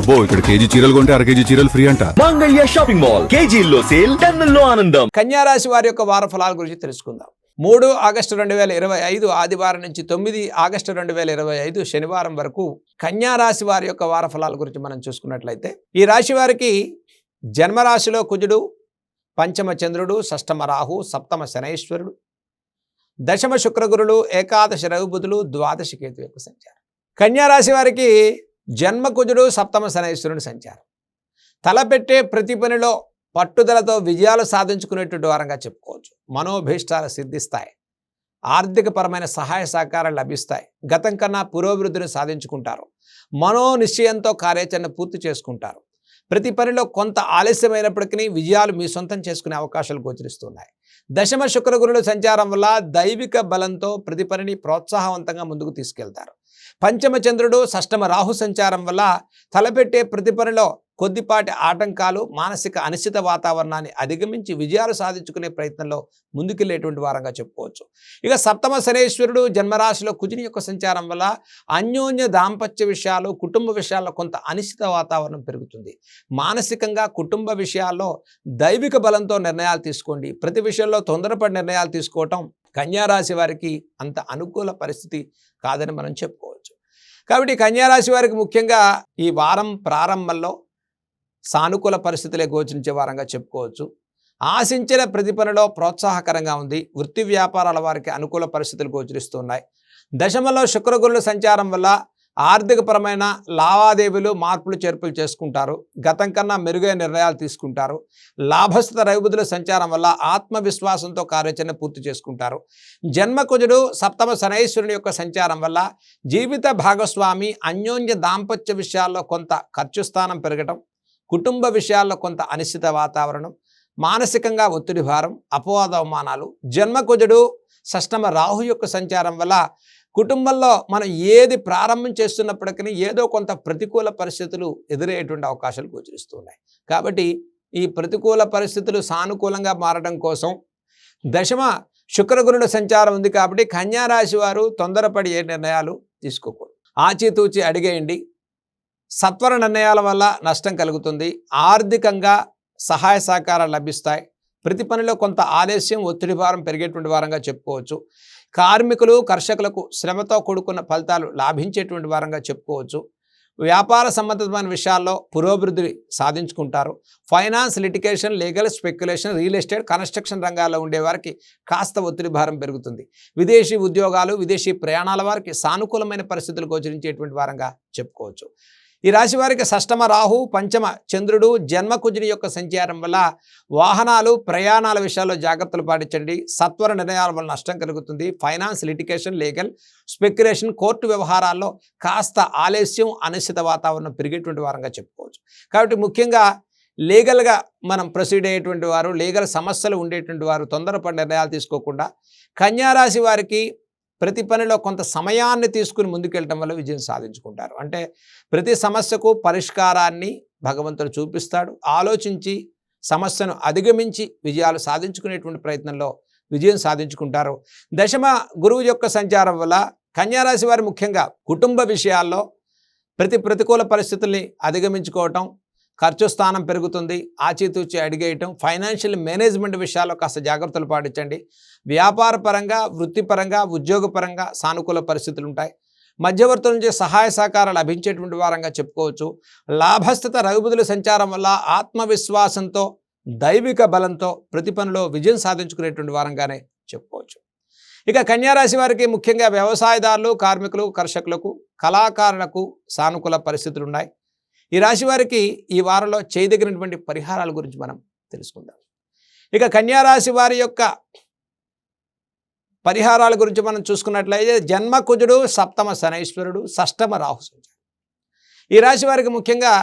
అబ్బో ఇక్కడ కేజీ చీరలు కొంటే అర కేజీ చీరలు ఫ్రీ అంట. Mangalya shopping mall. కేజీల్లో సేల్ టన్నుల్లో ఆనందం. కన్యారాశి వారి యొక్క వార ఫలాల గురించి తెలుసుకుందాం. మూడు ఆగస్టు రెండు వేల ఇరవై ఐదు ఆదివారం నుంచి తొమ్మిది ఆగస్టు రెండు వేల ఇరవై ఐదు శనివారం వరకు కన్యారాశి వారి యొక్క వార ఫలాల గురించి మనం చూసుకున్నట్లయితే ఈ రాశి వారికి జన్మరాశిలో కుజుడు పంచమ చంద్రుడు షష్టమ రాహు సప్తమ శనైశ్వరుడు దశమ శుక్రగురులు ఏకాదశ రఘుబుధులు ద్వాదశ కేతు యొక్క సంచారం. కన్యారాశి వారికి జన్మ కుజుడు సప్తమ శనైశ్వరుని సంచారం. తలపెట్టే ప్రతి పనిలో పట్టుదలతో విజయాలు సాధించుకునేటువంటి వారంగా చెప్పుకోవచ్చు. మనోభీష్టాలు సిద్ధిస్తాయి. ఆర్థికపరమైన సహాయ సహకారాలు లభిస్తాయి. గతం కన్నా పురోభివృద్ధిని సాధించుకుంటారు. మనో నిశ్చయంతో కార్యాచరణ పూర్తి చేసుకుంటారు. ప్రతి పనిలో కొంత ఆలస్యమైనప్పటికీ విజయాలు మీ సొంతం చేసుకునే అవకాశాలు గోచరిస్తున్నాయి. దశమ శుక్రగురుల సంచారం వల్ల దైవిక బలంతో ప్రతి పనిని ప్రోత్సాహవంతంగా ముందుకు తీసుకెళ్తారు. పంచమ చంద్రుడు షష్టమ రాహు సంచారం వల్ల తలపెట్టే ప్రతి పనిలో కొద్దిపాటి ఆటంకాలు మానసిక అనిశ్చిత వాతావరణాన్ని అధిగమించి విజయాలు సాధించుకునే ప్రయత్నంలో ముందుకెళ్ళేటువంటి వారంగా చెప్పుకోవచ్చు. ఇక సప్తమ శనేశ్వరుడు జన్మరాశిలో కుజుని యొక్క సంచారం వల్ల అన్యోన్య దాంపత్య విషయాలు కుటుంబ విషయాల్లో కొంత అనిశ్చిత వాతావరణం పెరుగుతుంది. మానసికంగా కుటుంబ విషయాల్లో దైవిక బలంతో నిర్ణయాలు తీసుకోండి. ప్రతి విషయంలో తొందరపడి నిర్ణయాలు తీసుకోవటం కన్యారాశి వారికి అంత అనుకూల పరిస్థితి కాదని మనం చెప్పుకోవచ్చు. కాబట్టి కన్యారాశి వారికి ముఖ్యంగా ఈ వారం ప్రారంభంలో సానుకూల పరిస్థితులే గోచరించే వారంగా చెప్పుకోవచ్చు. ఆశించిన ప్రతిఫలలో ప్రోత్సాహకరంగా ఉంది. వృత్తి వ్యాపారాల వారికి అనుకూల పరిస్థితులు గోచరిస్తున్నాయి దశమలో శుక్రగురుల సంచారం వల్ల ఆర్థికపరమైన లావాదేవీలు మార్పులు చేర్పులు చేసుకుంటారు. గతం కన్నా మెరుగైన నిర్ణయాలు తీసుకుంటారు. లాభస్థిత రవిబుధుల సంచారం వల్ల ఆత్మవిశ్వాసంతో కార్యాచరణ పూర్తి చేసుకుంటారు. జన్మకుజుడు సప్తమ శనైశ్వరుని యొక్క సంచారం వల్ల జీవిత భాగస్వామి అన్యోన్య దాంపత్య విషయాల్లో కొంత ఖర్చు స్థానం పెరగటం కుటుంబ విషయాల్లో కొంత అనిశ్చిత వాతావరణం మానసికంగా ఒత్తిడి భారం అపవాద అవమానాలు. జన్మకుజుడు షష్టమ రాహు యొక్క సంచారం వల్ల కుటుంబంలో మనం ఏది ప్రారంభం చేస్తున్నప్పటికీ ఏదో కొంత ప్రతికూల పరిస్థితులు ఎదురయ్యేటువంటి అవకాశాలు గోచరిస్తున్నాయి. కాబట్టి ఈ ప్రతికూల పరిస్థితులు సానుకూలంగా మారడం కోసం దశమ శుక్రగురుడు సంచారం ఉంది కాబట్టి కన్యారాశి వారు తొందరపడి ఏ నిర్ణయాలు తీసుకోకూడదు. ఆచితూచి అడిగేయండి. సత్వర నిర్ణయాల వల్ల నష్టం కలుగుతుంది. ఆర్థికంగా సహాయ సహకారాలు లభిస్తాయి. ప్రతి పనిలో కొంత ఆలస్యం ఒత్తిడి భారం పెరిగేటువంటి వారంగా చెప్పుకోవచ్చు. కార్మికులు కర్షకులకు శ్రమతో కూడుకున్న ఫలితాలు లాభించేటువంటి వారంగా చెప్పుకోవచ్చు. వ్యాపార సంబంధితమైన విషయాల్లో పురోభివృద్ధి సాధించుకుంటారు. Finance litigation legal speculation real estate construction రంగాల్లో ఉండే వారికి కాస్త ఒత్తిడి భారం పెరుగుతుంది. విదేశీ ఉద్యోగాలు విదేశీ ప్రయాణాల వారికి సానుకూలమైన పరిస్థితులు గోచరించేటువంటి వారంగా చెప్పుకోవచ్చు. ఈ రాశి వారికి షష్టమ రాహు పంచమ చంద్రుడు జన్మకుజుని యొక్క సంచారం వల్ల వాహనాలు ప్రయాణాల విషయాల్లో జాగ్రత్తలు పాటించండి. సత్వర నిర్ణయాల వల్ల నష్టం కలుగుతుంది. Finance litigation legal speculation court వ్యవహారాల్లో కాస్త ఆలస్యం అనిశ్చిత వాతావరణం పెరిగేటువంటి వారంగా చెప్పుకోవచ్చు. కాబట్టి ముఖ్యంగా లీగల్గా మనం ప్రొసీడ్ అయ్యేటువంటి వారు లీగల్ సమస్యలు ఉండేటువంటి వారు తొందరపడి నిర్ణయాలు తీసుకోకుండా కన్యారాశి వారికి ప్రతి పనిలో కొంత సమయాన్ని తీసుకుని ముందుకెళ్ళటం వల్ల విజయం సాధించుకుంటారు. అంటే ప్రతి సమస్యకు పరిష్కారాన్ని భగవంతుడు చూపిస్తాడు. ఆలోచించి సమస్యను అధిగమించి విజయాలు సాధించుకునేటువంటి ప్రయత్నంలో విజయం సాధించుకుంటారు. దశమ గురువు యొక్క సంచారం వల్ల కన్యారాశి వారు ముఖ్యంగా కుటుంబ విషయాల్లో ప్రతి ప్రతికూల పరిస్థితుల్ని అధిగమించుకోవటం ఖర్చు స్థానం పెరుగుతుంది. ఆచితూచి అడిగేయటం ఫైనాన్షియల్ మేనేజ్మెంట్ విషయాల్లో కాస్త జాగ్రత్తలు పాటించండి. వ్యాపార పరంగా వృత్తిపరంగా ఉద్యోగపరంగా సానుకూల పరిస్థితులు ఉంటాయి మధ్యవర్తుల నుంచి సహాయ సహకారాలు లభించేటువంటి వారంగా చెప్పుకోవచ్చు. లాభస్థిత రఘుబుధుల సంచారం వల్ల ఆత్మవిశ్వాసంతో దైవిక బలంతో ప్రతి పనిలో విజయం సాధించుకునేటువంటి వారంగానే చెప్పుకోవచ్చు. ఇక కన్యారాశి వారికి ముఖ్యంగా వ్యవసాయదారులు కార్మికులు కర్షకులకు కళాకారులకు సానుకూల పరిస్థితులు ఉన్నాయి ఈ రాశి వారికి ఈ వారంలో చేయదగినటువంటి పరిహారాల గురించి మనం తెలుసుకుందాం. ఇక కన్యారాశి వారి యొక్క పరిహారాల గురించి మనం చూసుకున్నట్లయితే జన్మకుజుడు సప్తమ శనైశ్వరుడు షష్టమ రాహు సంచారం. ఈ రాశి వారికి ముఖ్యంగా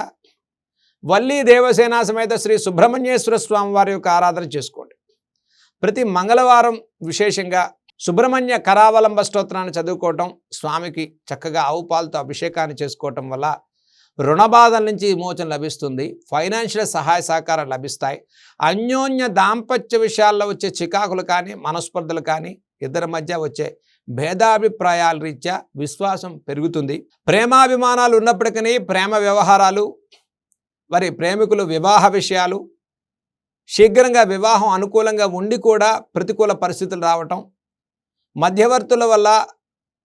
వల్లీ దేవసేన సమేత శ్రీ సుబ్రహ్మణ్యేశ్వర స్వామి వారి యొక్క ఆరాధన చేసుకోండి. ప్రతి మంగళవారం విశేషంగా సుబ్రహ్మణ్య కరావలంబ స్తోత్రాన్ని చదువుకోవటం స్వామికి చక్కగా ఆవు పాలతో అభిషేకాన్ని చేసుకోవటం వల్ల రుణబాధల నుంచి విమోచన లభిస్తుంది. ఫైనాన్షియల్ సహాయ సహకారాలు లభిస్తాయి. అన్యోన్య దాంపత్య విషయాల్లో వచ్చే చికాకులు కానీ మనస్పర్ధలు కానీ ఇద్దరి మధ్య వచ్చే భేదాభిప్రాయాల రీత్యా విశ్వాసం పెరుగుతుంది. ప్రేమాభిమానాలు ఉన్నప్పటికీ ప్రేమ వ్యవహారాలు మరి ప్రేమికులు వివాహ విషయాలు శీఘ్రంగా వివాహం అనుకూలంగా ఉండి కూడా ప్రతికూల పరిస్థితులు రావటం మధ్యవర్తుల వల్ల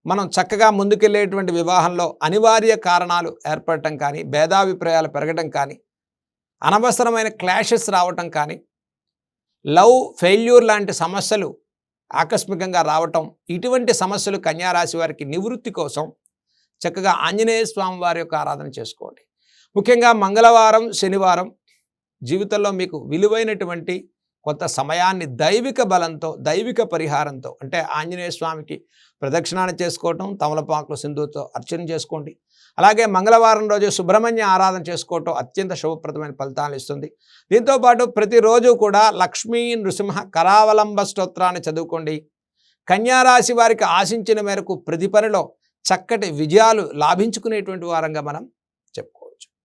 మనం చక్కగా ముందుకెళ్ళేటువంటి వివాహంలో అనివార్య కారణాలు ఏర్పడటం కానీ భేదాభిప్రాయాలు పెరగటం కానీ అనవసరమైన క్లాషెస్ రావటం కానీ లవ్ ఫెయిల్యూర్ లాంటి సమస్యలు ఆకస్మికంగా రావటం ఇటువంటి సమస్యలు కన్యారాశి వారికి నివృత్తి కోసం చక్కగా ఆంజనేయ స్వామి వారి యొక్క ఆరాధన చేసుకోండి. ముఖ్యంగా మంగళవారం శనివారం జీవితంలో మీకు విలువైనటువంటి కొంత సమయాన్ని దైవిక బలంతో దైవిక పరిహారంతో అంటే ఆంజనేయ స్వామికి ప్రదక్షిణాన్ని చేసుకోవటం తమలపాకులు సింధుతో అర్చన చేసుకోండి. అలాగే మంగళవారం రోజు సుబ్రహ్మణ్య ఆరాధన చేసుకోవటం అత్యంత శుభప్రదమైన ఫలితాలు ఇస్తుంది. దీంతోపాటు ప్రతిరోజు కూడా లక్ష్మీ నృసింహ కరావలంబ స్తోత్రాన్ని చదువుకోండి. కన్యారాశి వారికి ఆశించిన మేరకు ప్రతి పనిలో చక్కటి విజయాలు లాభించుకునేటువంటి వారంగా మనం